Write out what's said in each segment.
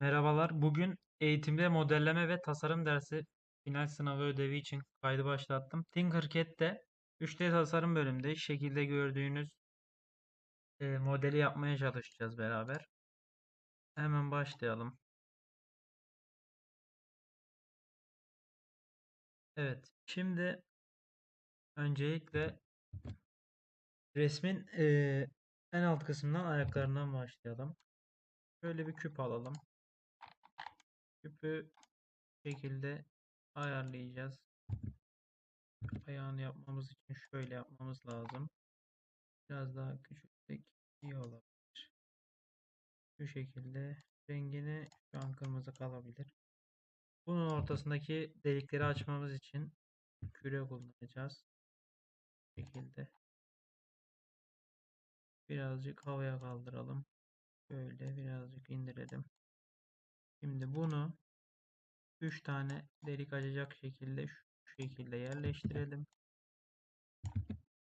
Merhabalar. Bugün eğitimde modelleme ve tasarım dersi final sınavı ödevi için kaydı başlattım. Tinkercad'de 3D tasarım bölümünde şekilde gördüğünüz e, modeli yapmaya çalışacağız beraber. Hemen başlayalım. Evet. Şimdi öncelikle resmin e, en alt kısmından ayaklarından başlayalım. Şöyle bir küp alalım. Küpü şekilde ayarlayacağız. Ayağını yapmamız için şöyle yapmamız lazım. Biraz daha küçültsek iyi olabilir. Şu şekilde rengini şu an kırmızı kalabilir. Bunun ortasındaki delikleri açmamız için küre kullanacağız. Bu şekilde. Birazcık havaya kaldıralım. Böyle birazcık indirelim. Şimdi bunu 3 tane delik açacak şekilde şu şekilde yerleştirelim.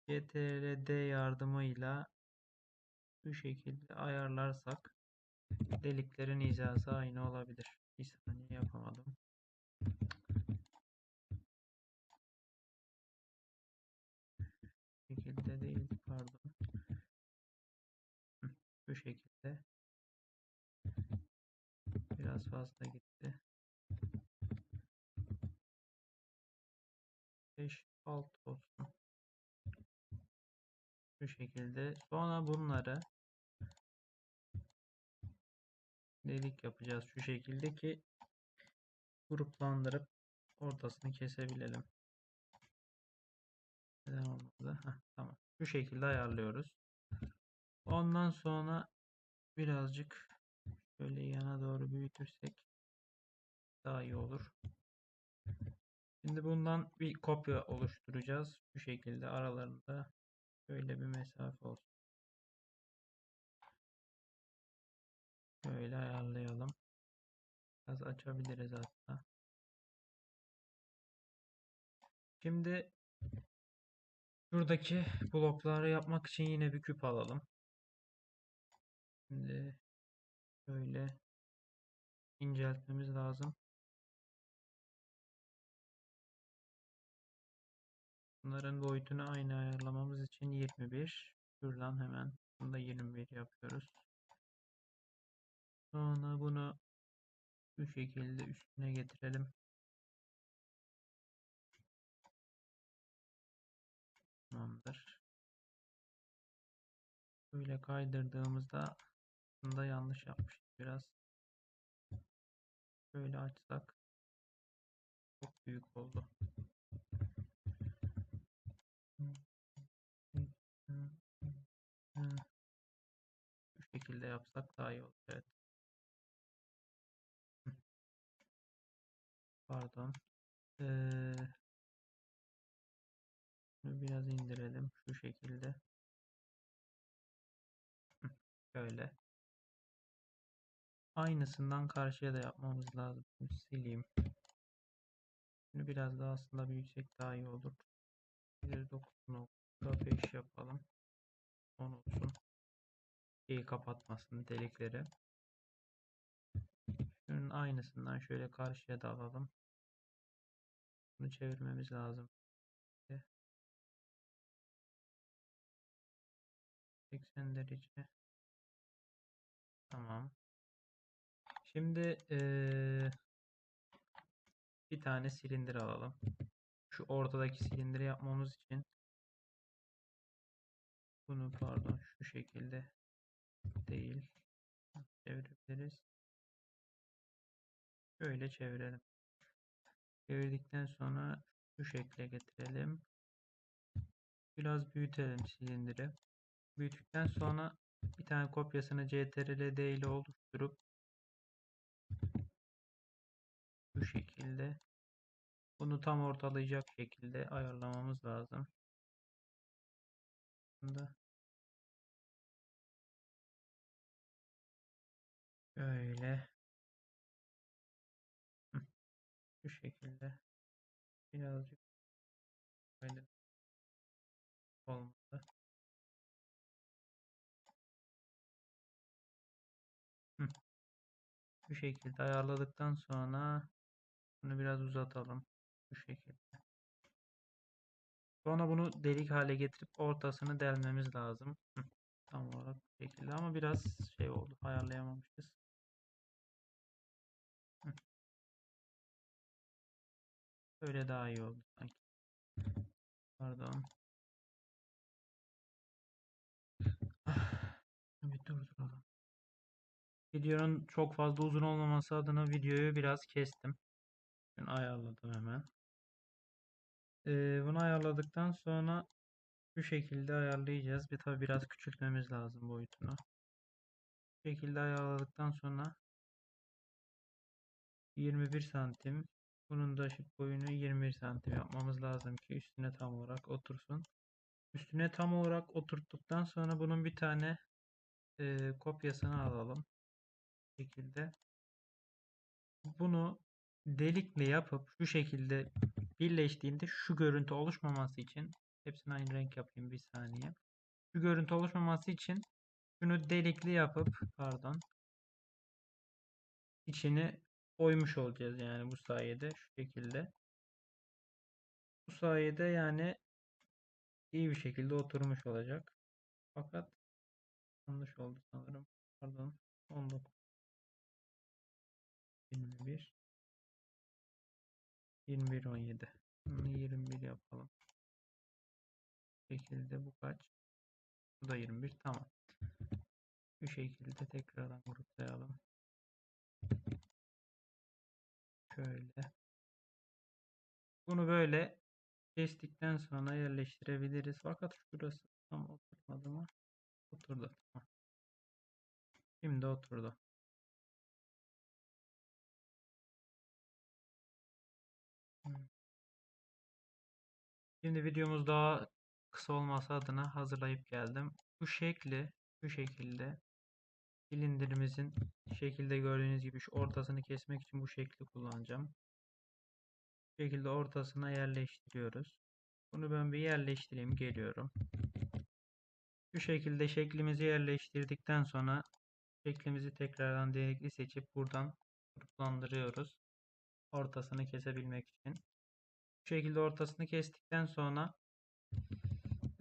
CTRL-D yardımıyla şu şekilde ayarlarsak deliklerin hizası aynı olabilir. Bir saniye yapamadım. şekilde değil pardon. Bu şekilde. Biraz fazla gitti. 5 6 olsun. Bu şekilde. Sonra bunları delik yapacağız şu şekilde ki gruplandırıp ortasını kesebilelim. Neden olmadı? Heh, tamam. Şu şekilde ayarlıyoruz. Ondan sonra birazcık şöyle yana doğru büyütürsek daha iyi olur. Şimdi bundan bir kopya oluşturacağız. Bu şekilde aralarında şöyle bir mesafe olsun. Şöyle ayarlayalım. Biraz açabiliriz hatta. Şimdi şuradaki blokları yapmak için yine bir küp alalım. Şimdi şöyle inceltmemiz lazım. Bunların boyutunu aynı ayarlamamız için 21. Şuradan hemen bunu da 21 yapıyoruz. Sonra bunu bu şekilde üstüne getirelim. Tamamdır. Böyle kaydırdığımızda aslında yanlış yapmışız biraz. Böyle açsak çok büyük oldu. Bu şekilde yapsak daha iyi olur. Evet. Pardon. Ee, biraz indirelim şu şekilde. Şöyle. Aynısından karşıya da yapmamız lazım. Sileyim. Bunu biraz daha aslında büyütsek daha iyi olur. 109.5 yapalım. 10 olsun. Şeyi kapatmasın delikleri. Şunun aynısından şöyle karşıya da alalım. Bunu çevirmemiz lazım. 80 derece. Tamam. Şimdi ee, bir tane silindir alalım. Şu ortadaki silindiri yapmamız için bunu pardon şu şekilde değil çevirebiliriz. Şöyle çevirelim. Çevirdikten sonra şu şekle getirelim. Biraz büyütelim silindiri. Büyüttükten sonra bir tane kopyasını CTRL-D ile oluşturup bu şekilde. Bunu tam ortalayacak şekilde ayarlamamız lazım. Bunda. Böyle. Bu şekilde. Birazcık böyle olmadı. Bu şekilde ayarladıktan sonra bunu biraz uzatalım. Bu şekilde. Sonra bunu delik hale getirip ortasını delmemiz lazım. Tam olarak bu şekilde ama biraz şey oldu. Ayarlayamamışız. Böyle daha iyi oldu sanki. Pardon. Bir durduralım. Videonun çok fazla uzun olmaması adına videoyu biraz kestim. Şimdi ayarladım hemen. Ee, bunu ayarladıktan sonra şu şekilde ayarlayacağız. Bir tabi biraz küçültmemiz lazım boyutunu. Bu şekilde ayarladıktan sonra 21 santim. Bunun da boyunu 21 santim yapmamız lazım ki üstüne tam olarak otursun. Üstüne tam olarak oturttuktan sonra bunun bir tane e, kopyasını alalım. Şekilde. Bunu delikle yapıp şu şekilde birleştiğinde şu görüntü oluşmaması için hepsini aynı renk yapayım bir saniye. Şu görüntü oluşmaması için şunu delikli yapıp pardon içini oymuş olacağız yani bu sayede şu şekilde. Bu sayede yani iyi bir şekilde oturmuş olacak. Fakat yanlış oldu sanırım. Pardon. 19 21 21 17 Bunu 21 yapalım. Bu şekilde bu kaç? Bu da 21 tamam. Bu şekilde tekrardan gruplayalım. Şöyle. Bunu böyle kestikten sonra yerleştirebiliriz. Fakat şurası tam oturmadı mı? Oturdu. Tamam. Şimdi oturdu. Şimdi videomuz daha kısa olması adına hazırlayıp geldim. Bu şekli şu şekilde silindirimizin şekilde gördüğünüz gibi şu ortasını kesmek için bu şekli kullanacağım. Bu şekilde ortasına yerleştiriyoruz. Bunu ben bir yerleştireyim geliyorum. Şu şekilde şeklimizi yerleştirdikten sonra şeklimizi tekrardan delikli seçip buradan gruplandırıyoruz. Ortasını kesebilmek için. Bu şekilde ortasını kestikten sonra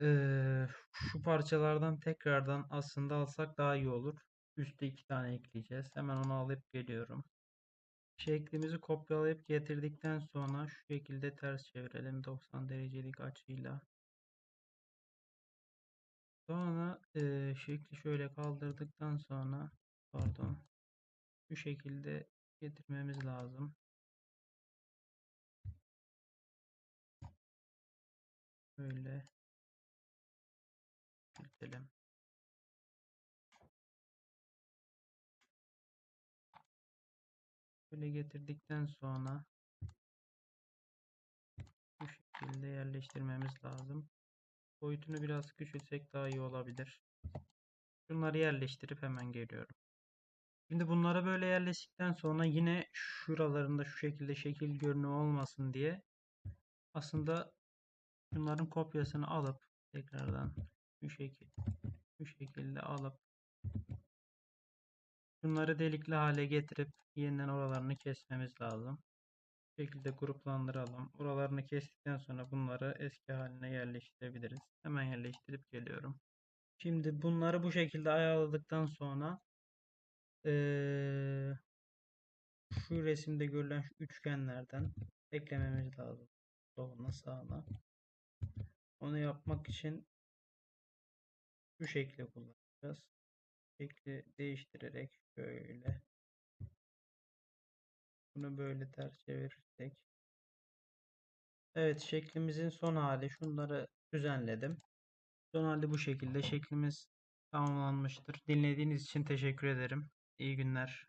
eee, şu parçalardan tekrardan aslında alsak daha iyi olur. Üste iki tane ekleyeceğiz. Hemen onu alıp geliyorum. Şeklimizi kopyalayıp getirdikten sonra şu şekilde ters çevirelim 90 derecelik açıyla. Sonra eee, şekli şöyle kaldırdıktan sonra pardon şu şekilde getirmemiz lazım. Böyle küçültelim. Böyle getirdikten sonra bu şekilde yerleştirmemiz lazım. Boyutunu biraz küçültsek daha iyi olabilir. Bunları yerleştirip hemen geliyorum. Şimdi bunlara böyle yerleştikten sonra yine şuralarında şu şekilde şekil görünümü olmasın diye aslında bunların kopyasını alıp tekrardan şu şekil şu şekilde alıp bunları delikli hale getirip yeniden oralarını kesmemiz lazım. Bu şekilde gruplandıralım. Oralarını kestikten sonra bunları eski haline yerleştirebiliriz. Hemen yerleştirip geliyorum. Şimdi bunları bu şekilde ayarladıktan sonra eee, şu resimde görülen şu üçgenlerden eklememiz lazım. Soluna sağına. Onu yapmak için şu şekli kullanacağız. Şekli değiştirerek şöyle bunu böyle ters çevirirsek Evet şeklimizin son hali şunları düzenledim. Son halde bu şekilde şeklimiz tamamlanmıştır. Dinlediğiniz için teşekkür ederim. İyi günler.